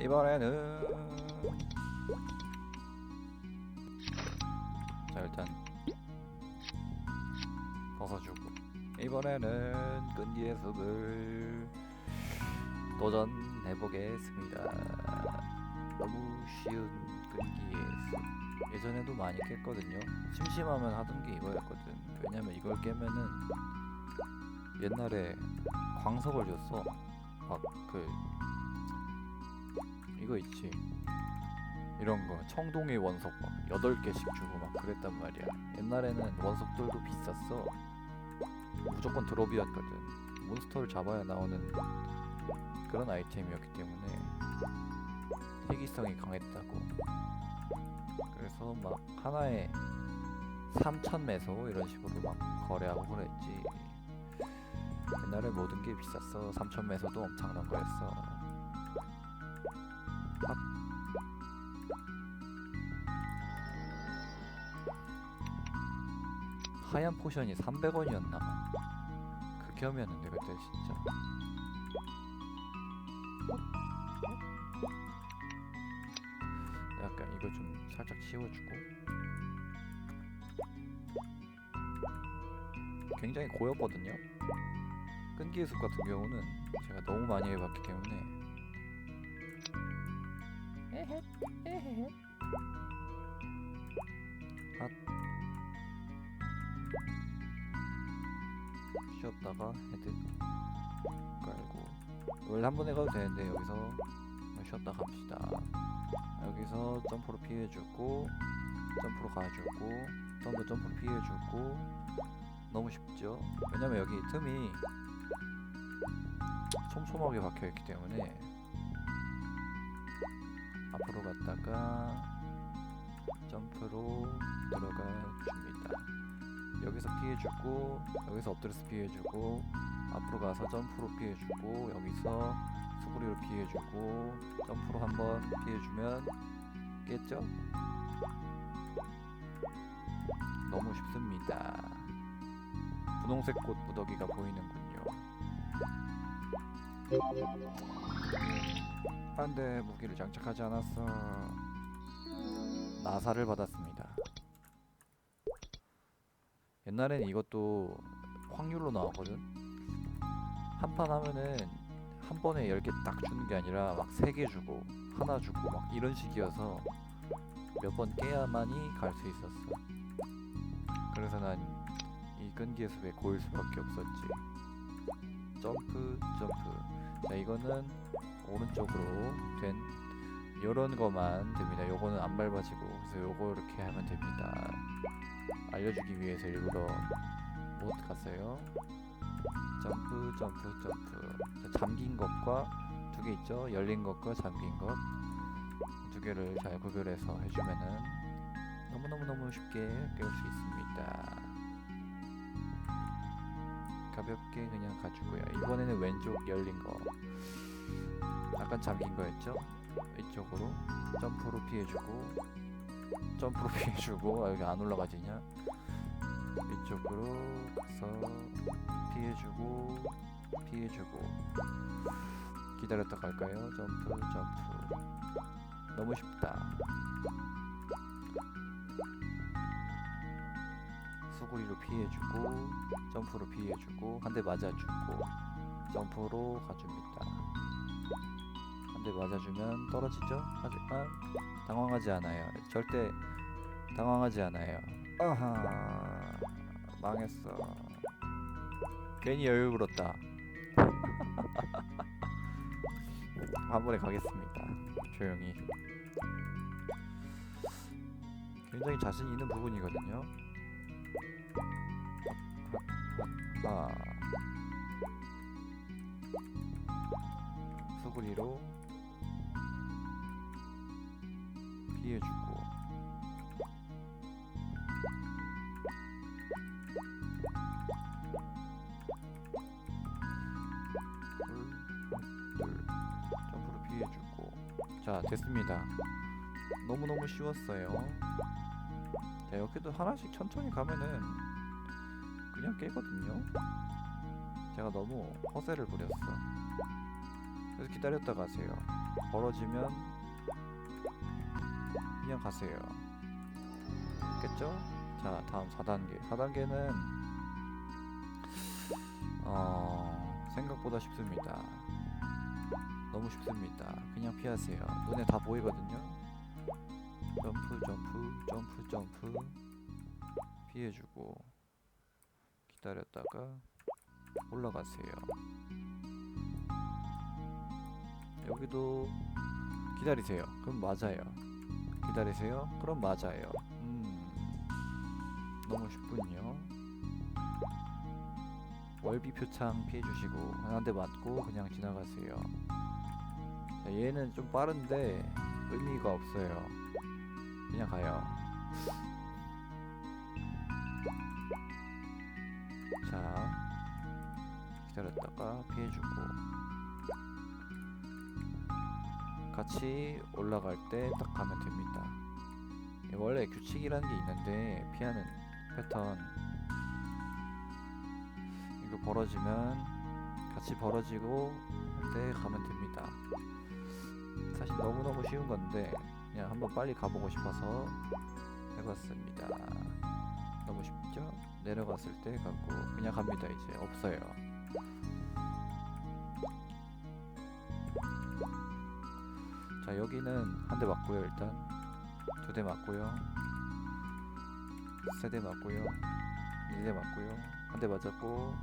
이번에는 자 일단 벗어주고. 이번에는 끈기의 숲을 도전해보겠습니다. 너무 쉬운 끈기의 숲 예전에도 많이 깼거든요. 심심하면 하던 게 이거였거든. 왜냐면 이걸 깨면은 옛날에 광석을 줬어. 막그 이거 있지. 이런 거. 청동의 원석 막 8개씩 주고 막 그랬단 말이야. 옛날에는 원석들도 비쌌어. 무조건 드롭이었거든. 몬스터를 잡아야 나오는 그런 아이템이었기 때문에 희귀성이 강했다고. 그래서 막 하나에 3천 매소 이런 식으로 막 거래하고 그랬지. 옛날에 모든 게 비쌌어. 3천 매소도 엄청난 거였어 아. 하얀 포션이 300원이었나 극혐이었는데 그때 진짜. 약간 이거 좀 살짝 치워주고. 굉장히 고였거든요. 끈기의 숲 같은 경우는 제가 너무 많이 해봤기 때문에 핫 쉬었다가 헤드 깔고 원래 한 번에 가도 되는데 여기서 쉬었다 갑시다. 여기서 점프로 피해주고 점프로 가주고 점프 점프로 피해주고 너무 쉽죠? 왜냐면 여기 틈이 촘촘하게 박혀있기 때문에 앞으로 갔다가 점프로 들어가 줍니다. 여기서 피해주고 여기서 엎드려서 피해주고 앞으로 가서 점프로 피해주고 여기서 수구리로 피해주고 점프로 한번 피해주면 깼죠? 너무 쉽습니다. 분홍색 꽃 무더기가 보이는군요 안돼 무기를 장착하지 않았어 나사를 받았습니다. 옛날엔 이것도 확률로 나왔거든? 한 판 하면은 한 번에 10개 딱 주는 게 아니라 막 3개 주고 하나 주고 막 이런 식이어서 몇 번 깨야만이 갈 수 있었어. 그래서 난 이 끈기의 숲에 고일 수밖에 없었지? 점프 점프. 자 이거는 오른쪽으로 된 요런 거만 됩니다. 요거는 안 밟아지고. 그래서 요거 이렇게 하면 됩니다. 알려주기 위해서 일부러 못 갔어요. 점프 점프 점프. 자, 잠긴 것과 두 개 있죠? 열린 것과 잠긴 것. 두 개를 잘 구별해서 해주면은 너무너무너무 쉽게 깨울 수 있습니다. 가볍게 그냥 가지고요. 이번에는 왼쪽 열린 거 약간 잠긴 거였죠? 이쪽으로 점프로 피해주고 점프로 피해주고 아, 여기 안 올라가지냐? 이쪽으로 가서 피해주고 피해주고. 기다렸다 갈까요? 점프 점프. 너무 쉽다. 수구리로 피해주고 점프로 피해주고 한 대 맞아주고 점프로 가줍니다 한대 맞아주면 떨어지죠? 하지만 당황하지 않아요. 절대 당황하지 않아요. 아하 망했어. 괜히 여유 부렸다. 한 번에 가겠습니다. 조용히. 굉장히 자신 있는 부분이거든요. 아. 수구리로 피해주고. 둘, 둘. 점프로 피해주고. 자 됐습니다. 너무너무 쉬웠어요. 자 여기도 하나씩 천천히 가면은 그냥 깨거든요. 제가 너무 허세를 부렸어. 그래서 기다렸다 가세요. 벌어지면 그냥 가세요. 됐죠? 자, 다음 4단계. 4단계는 어, 생각보다 쉽습니다. 너무 쉽습니다. 그냥 피하세요. 눈에 다 보이거든요. 점프, 점프, 점프, 점프. 피해주고 기다렸다가 올라가세요. 여기도 기다리세요. 그럼 맞아요. 기다리세요. 그럼 맞아요. 음, 너무 쉽군요. 월비 표창 피해주시고 한대 맞고 그냥 지나가세요. 자, 얘는 좀 빠른데 의미가 없어요. 그냥 가요. 자, 기다렸다가 피해주고 같이 올라갈 때 딱 가면 됩니다. 예, 원래 규칙이라는 게 있는데 피하는 패턴 이거 벌어지면 같이 벌어지고 할 때 가면 됩니다. 사실 너무너무 쉬운 건데 그냥 한번 빨리 가보고 싶어서 해봤습니다. 너무 쉽죠? 내려갔을 때 가고 그냥 갑니다 이제 없어요. 자 여기는 한 대 맞고요 일단. 두 대 맞고요. 세 대 맞고요. 네대 맞고요. 한 대 맞았고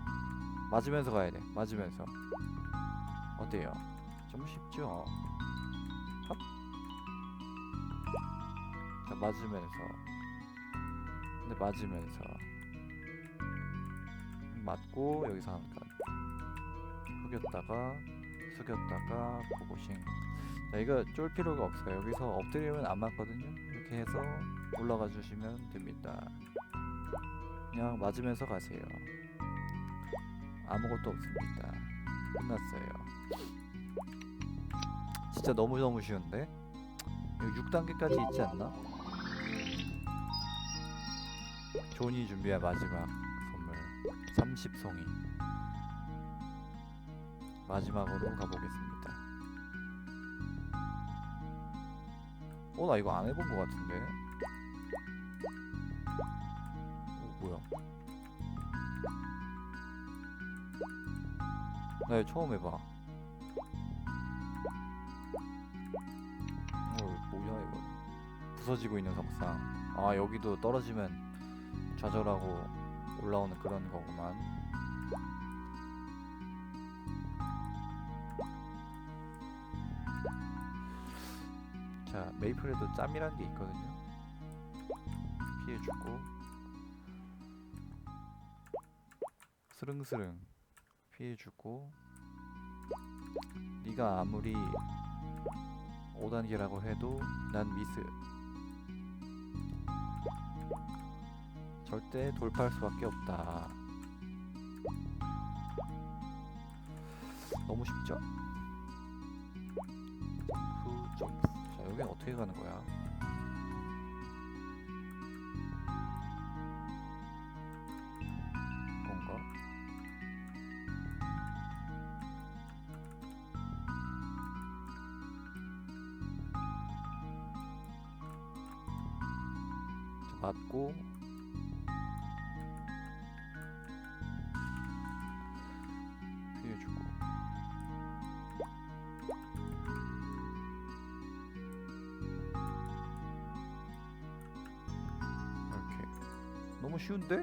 맞으면서 가야 돼 맞으면서. 어때요? 좀 쉽죠? 합. 자 맞으면서. 근데 맞으면서. 맞고 여기서 한칸. 숙였다가 숙였다가 고고싱 자 이거 쫄 필요가 없어요. 여기서 엎드리면 안 맞거든요. 이렇게 해서 올라가 주시면 됩니다. 그냥 맞으면서 가세요. 아무것도 없습니다. 끝났어요. 진짜 너무너무 쉬운데? 이거 6단계까지 있지 않나? 존이 준비한 마지막 선물. 30송이. 마지막으로 가보겠습니다 어 나 이거 안 해본 것 같은데? 어 뭐야? 나 이거 처음 해봐. 어 뭐야 이거? 부서지고 있는 석상. 아 여기도 떨어지면 좌절하고 올라오는 그런 거구만 자 메이플에도 짬이란 게 있거든요. 피해주고. 스릉스릉. 피해주고. 네가 아무리 5단계라고 해도 난 미스. 절대 돌파할 수밖에 없다. 너무 쉽죠? 점프 점프 자 여긴 어떻게 가는 거야? 뭔가? 자, 맞고 쉬운데?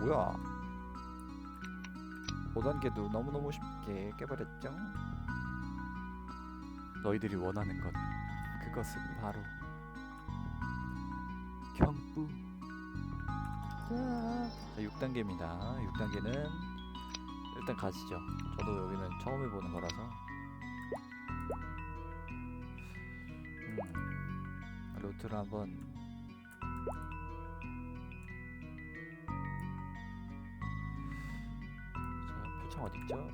뭐야? 5단계도 너무너무 쉽게 깨버렸죠? 너희들이 원하는 것 그것은 바로 경부. 자 6단계입니다. 6단계는 일단 가시죠. 저도 여기는 처음 해보는 거라서 한번 자 표창 어딨죠?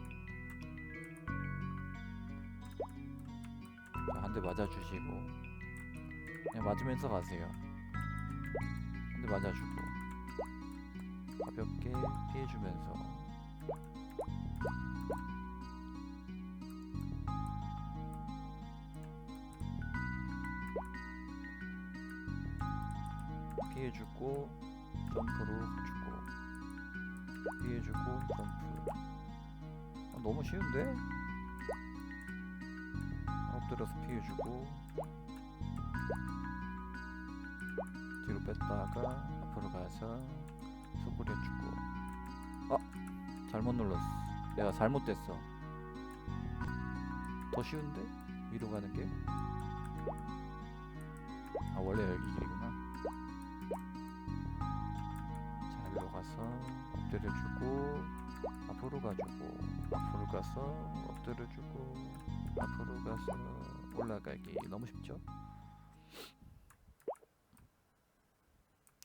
자한대 맞아주시고 그냥 맞으면서 가세요 한 대 맞아주고 가볍게 피해주면서 피해주고 점프로 가주고 피해주고 점프 아, 너무 쉬운데? 엎드려서 피해주고 뒤로 뺐다가 앞으로 가서 수그려주고 아 잘못 눌렀어 내가 잘못됐어 더 쉬운데? 위로 가는 게? 아 원래 여기 가서 엎드려주고 앞으로 가주고 앞으로 가서 엎드려주고 앞으로 가서 올라가기 너무 쉽죠?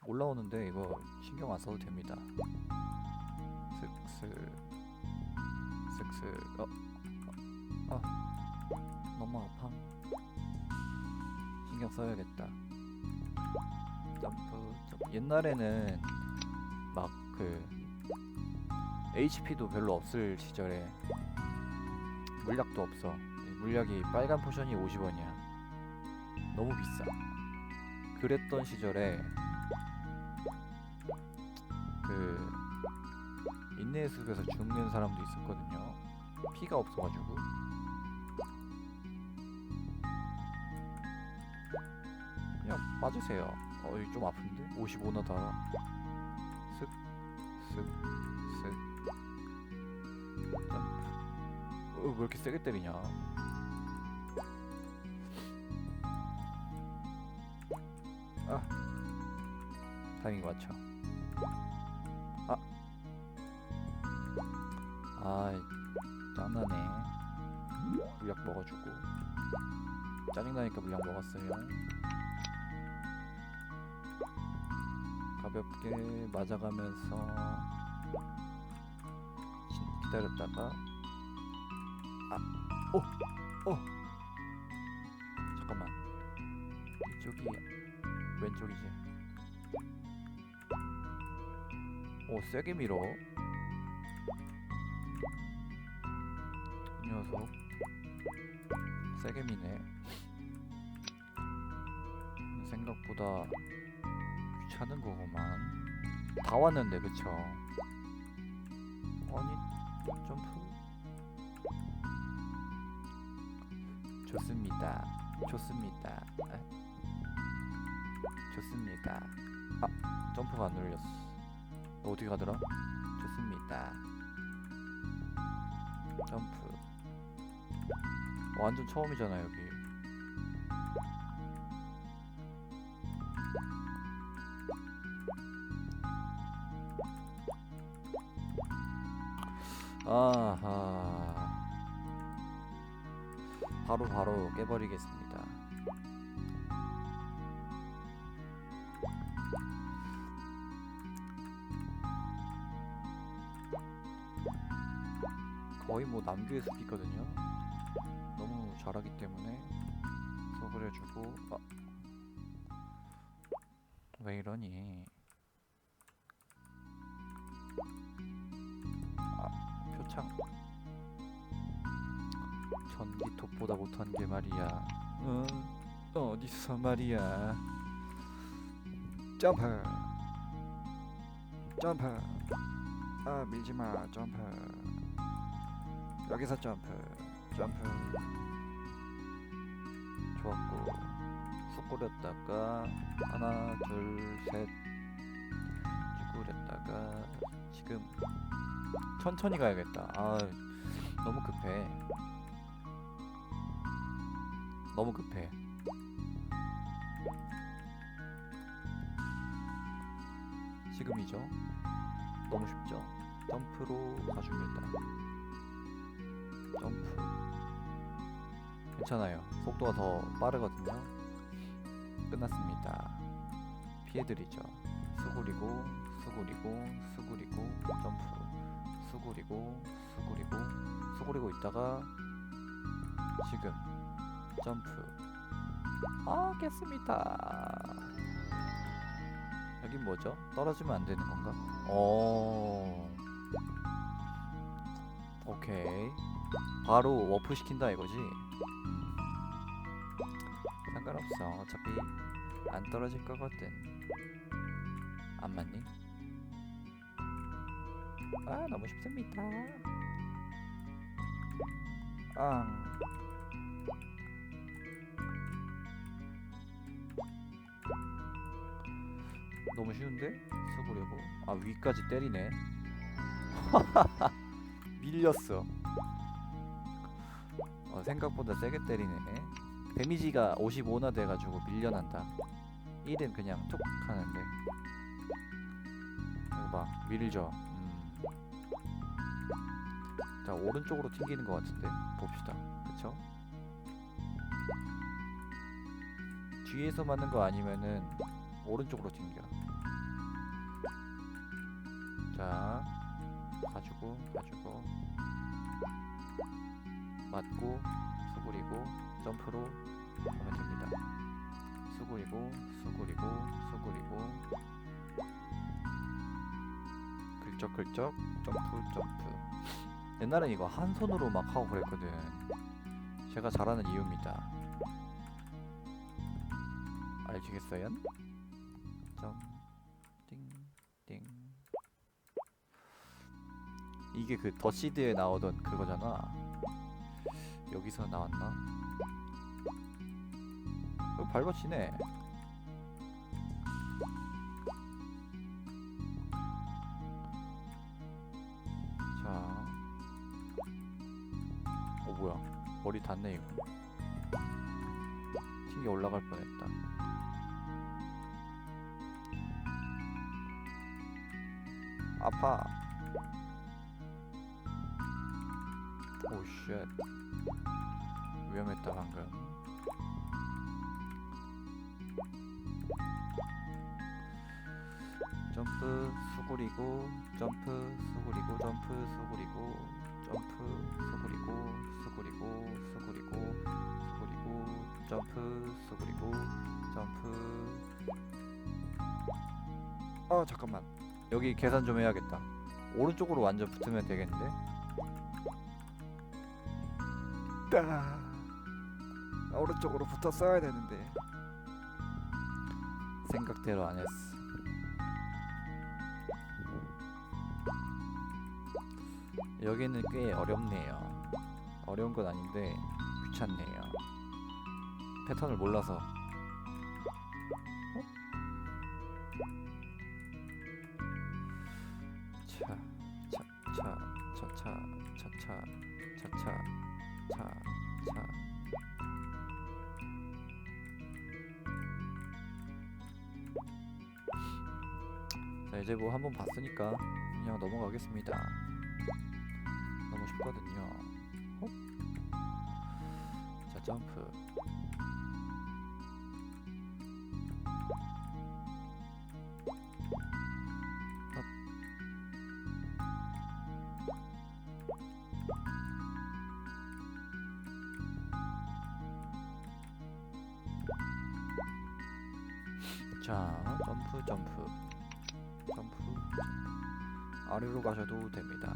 올라오는데 이거 신경 안 써도 됩니다. 슥슥 슥슥 어, 어, 아 너무 아파. 신경 써야겠다. 점프 점프. 옛날에는 막 그 HP도 별로 없을 시절에 물약도 없어. 물약이 빨간 포션이 50원이야. 너무 비싸. 그랬던 시절에 그 인내의 숲에서 죽는 사람도 있었거든요. 피가 없어가지고. 그냥 맞으세요. 어, 이거 좀 아픈데? 55나 달아. 점프. 어, 왜 이렇게 세게 때리냐? 아, 타이밍 맞춰. 아, 아, 짱나네. 물약 먹어주고. 짜증나니까 물약 먹었어요. 가볍게 맞아가면서 시- 기다렸다가 아, 어, 어, 잠깐만. 이쪽이 왼쪽이지. 오, 세게 밀어. 이 녀석. 세게 미네. 생각보다 귀찮은 거구만. 다 왔는데, 그쵸? 아니, 점프. 좋습니다. 좋습니다. 아, 좋습니다. 아, 점프가 안 눌렸어. 너 어떻게 가더라? 좋습니다. 점프. 완전 처음이잖아 여기. 아하. 바로 바로 깨버리겠습니다. 거의 뭐 남규의 숲이거든요. 너무 잘하기 때문에 소그려주고 아. 왜 이러니? 창 전기톱보다 못한 게 말이야. 응 어디서 말이야? 점프. 점프. 아 밀지마. 점프. 여기서 점프. 점프. 좋았고. 쑥꾸렸다가 하나 둘셋. 쭈꾸렸다가 지금 천천히 가야겠다. 아 너무 급해. 너무 급해. 지금이죠? 너무 쉽죠? 점프로 가줍니다. 점프. 괜찮아요. 속도가 더 빠르거든요. 끝났습니다. 피해드리죠. 수구리고 수구리고 수구리고 점프 수구리고 수구리고 수구리고 있다가 지금 점프 아 깼습니다 여긴 뭐죠? 떨어지면 안 되는 건가? 오. 오케이. 바로 워프 시킨다 이거지? 음. 상관없어. 어차피 안 떨어질 거거든. 안 맞니? 아 너무 쉽습니다. 아. 너무 쉬운데? 수고려고. 아 위까지 때리네. 밀렸어. 어, 생각보다 세게 때리네. 데미지가 55나 돼가지고 밀려난다. 1은 그냥 툭 하는데. 이거 봐, 밀죠. 음. 자 오른쪽으로 튕기는 것 같은데 봅시다. 그쵸? 뒤에서 맞는 거 아니면은 오른쪽으로 튕겨. 자, 가지고 가지고 맞고 수그리고 점프로 하면 됩니다. 수그리고 수그리고 수그리고 긁적긁적 점프 점프. 옛날엔 이거 한 손으로 막 하고 그랬거든. 제가 잘하는 이유입니다. 알겠어요? 점, 띵, 띵. 이게 그 더시드에 나오던 그거잖아. 여기서 나왔나? 이거 밟아치네. 뭐야? 머리 닿네 이거. 튕겨 올라갈 뻔했다. 아파. 오 쉣. 위험했다 방금. 점프 수그리고 점프 수그리고 점프 수그리고 점프 수그리고 수그리고 수그리고 수그리고 점프 수그리고 점프. 아 잠깐만. 여기 계산 좀 해야겠다. 오른쪽으로 완전 붙으면 되겠는데? 따. 오른쪽으로 붙어 써야 되는데. 생각대로 안 했어 여기는 꽤 어렵네요 어려운 건 아닌데 귀찮네요 패턴을 몰라서 어? 차, 차, 차, 차, 차, 차, 차, 차, 차, 차, 차. 자 이제 뭐 한번 봤으니까 그냥 넘어가겠습니다. 쉽거든요. 홉. 자 점프. 헛. 자 점프 점프 점프 아래로 가셔도 됩니다.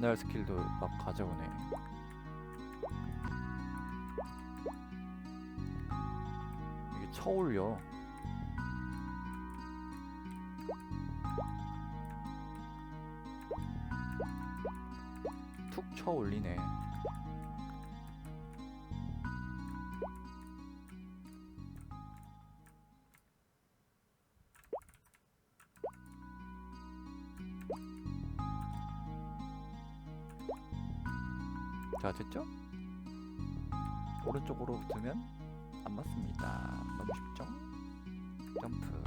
옛날 스킬도 막 가져오네. 이게 쳐올려. 툭 쳐올리네. 자 됐죠? 오른쪽으로 붙으면 안 맞습니다. 너무 쉽죠? 점프,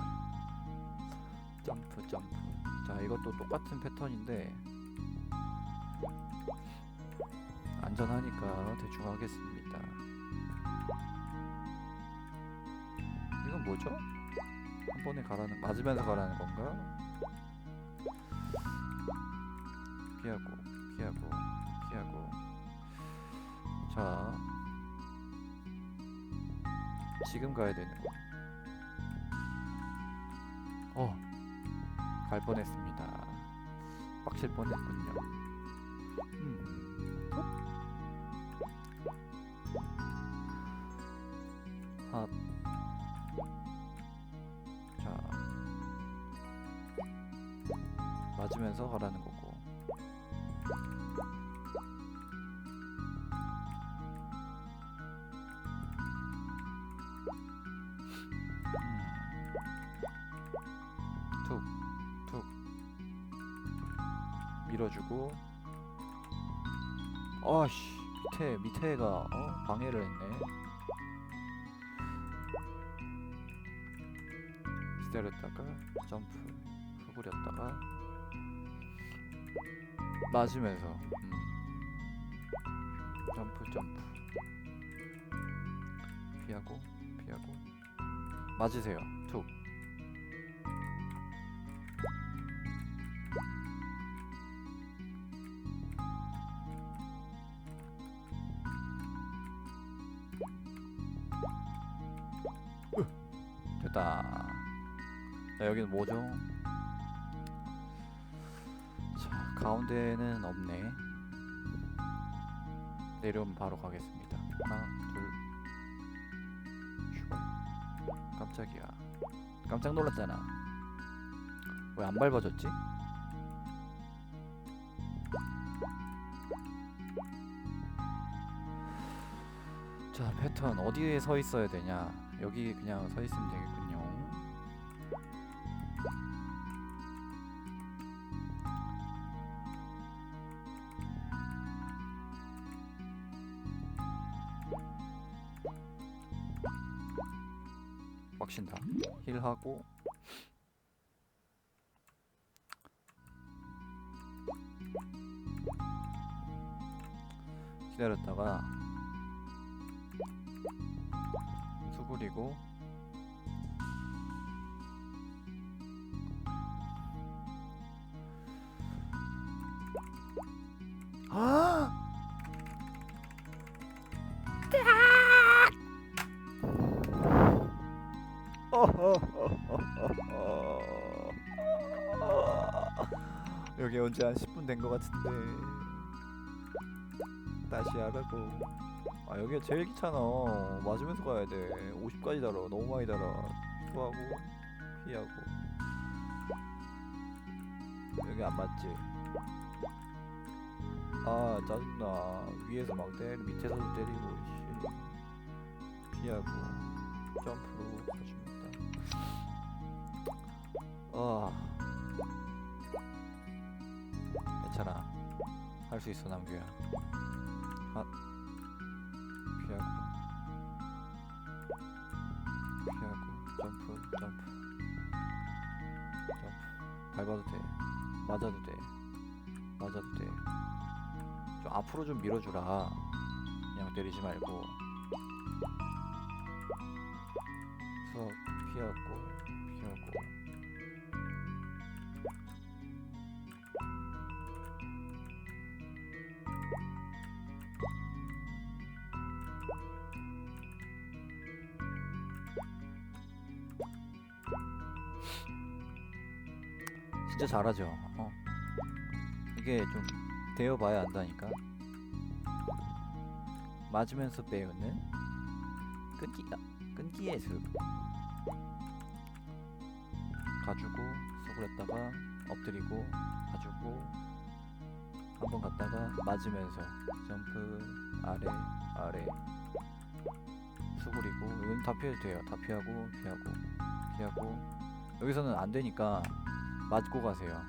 점프, 점프. 자 이것도 똑같은 패턴인데 안전하니까 대충 하겠습니다. 이건 뭐죠? 한 번에 가라는 맞으면서 가라는 건가? 지금 가야 되는 거. 어, 갈 뻔했습니다. 빡칠 뻔했군요. 음. 아, 자, 맞으면서 가라는 거 밑에가, 어? 방해를 했네. 기다렸다가, 점프, 흐부렸다가, 맞으면서, 음. 점프, 점프. 피하고, 피하고. 맞으세요. 툭. 자, 여기는 뭐죠? 자, 가운데는 없네. 내려오면 바로 가겠습니다. 하나, 둘, 슈발. 깜짝이야. 깜짝 놀랐잖아. 왜 안 밟아졌지? 자, 패턴 어디에 서 있어야 되냐? 여기 그냥 서 있으면 되겠군요. 하고 여기 언제 한 10분 된 것 같은데. 다시 하라고. 아 여기가 제일 귀찮아. 맞으면서 가야 돼. 50까지 달아. 너무 많이 달아. 수하고 피하고. 여기 안 맞지? 아 짜증나. 위에서 막 때리 밑에서도 때리고 씨. 피하고 점프로 가줍니다 아 괜찮아. 할 수 있어 남규야. 아. 피하고. 피하고. 점프 점프. 점프. 밟아도 돼. 맞아도 돼. 맞아도 돼좀 앞으로 좀 밀어주라. 그냥 때리지 말고. 수업 피하고 잘하죠. 어. 이게 좀 되어봐야 안다니까. 맞으면서 배우는 끈기 끈기 예술. 가지고 수그렸다가 엎드리고 가지고 한 번 갔다가 맞으면서 점프 아래 아래 수그리고 이건 다 피해도 돼요. 다 피하고 피하고 피하고 여기서는 안 되니까 맞고 가세요.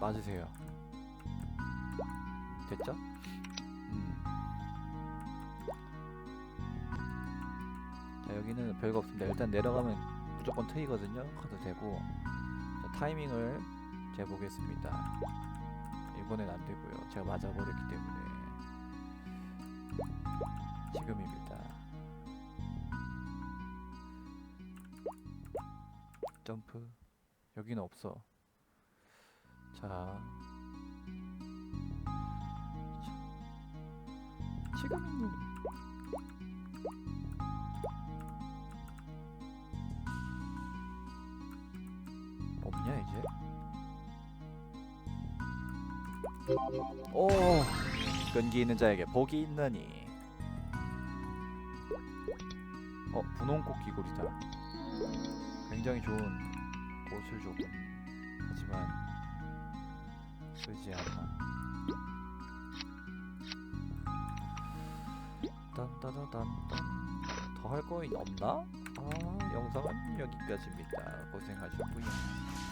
맞으세요. 됐죠? 음. 자 여기는 별거 없습니다. 일단 내려가면 무조건 트이거든요. 가도 되고 자, 타이밍을 재보겠습니다. 이번엔 안 되고요. 제가 맞아버렸기 때문에 지금입니다. 여기는 없어 자, 자. 지금이니 없냐 이제? 오 끈기 있는 자에게 복이 있느니 어 분홍꽃 귀걸이다 굉장히 좋은 옷을 줬군 하지만 쓰지 않아. 딴따다단딴. 더 할 거 없나? 아 영상은 여기까지입니다. 고생하셨고요. 아